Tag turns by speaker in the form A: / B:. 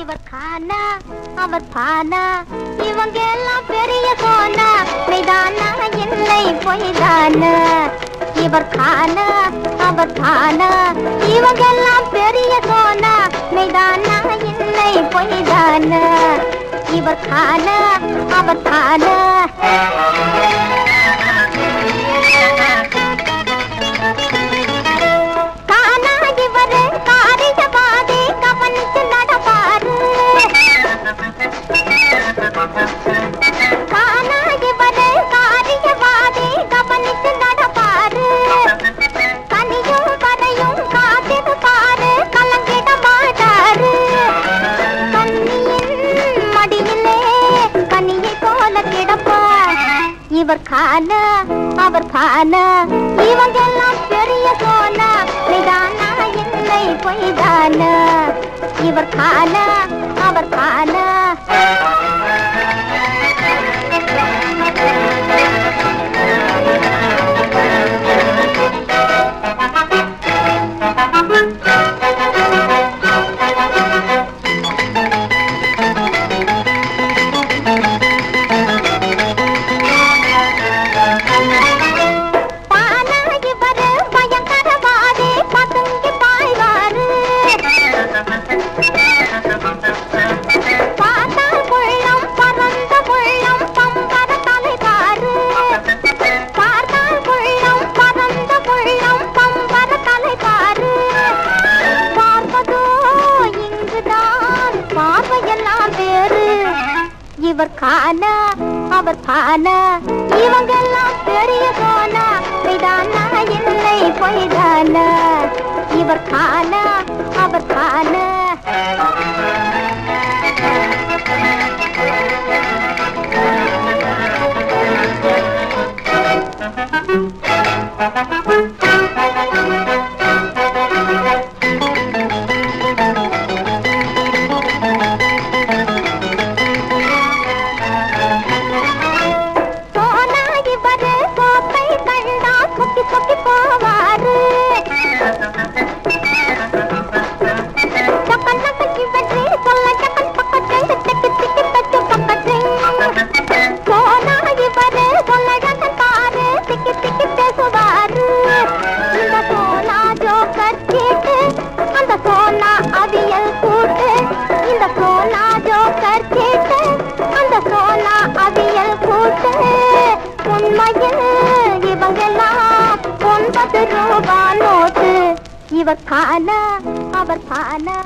A: இவர் கானா அவர் பானா இவங்க எல்லாம் பெரிய கோனா மெய்தானா இல்லை பொய்தானா? இவர் கானா அவர் பானா இவங்க எல்லாம் பெரிய கோனா மெய்தானா இல்லை பொய்தானா? இவர் கானா அவர் பானா இவர் கானா அவர் பானா இவங்க எல்லாம் பெரிய சோனா நிதானா இல்லை பொய்தான. இவர் கானா இவர் கானா அவர் பானா இவங்கெல்லாம் பெரிய போனா பொய்தானா இல்லை பொய்தானா? இவர் கானா இவர் கானா அவர் பானா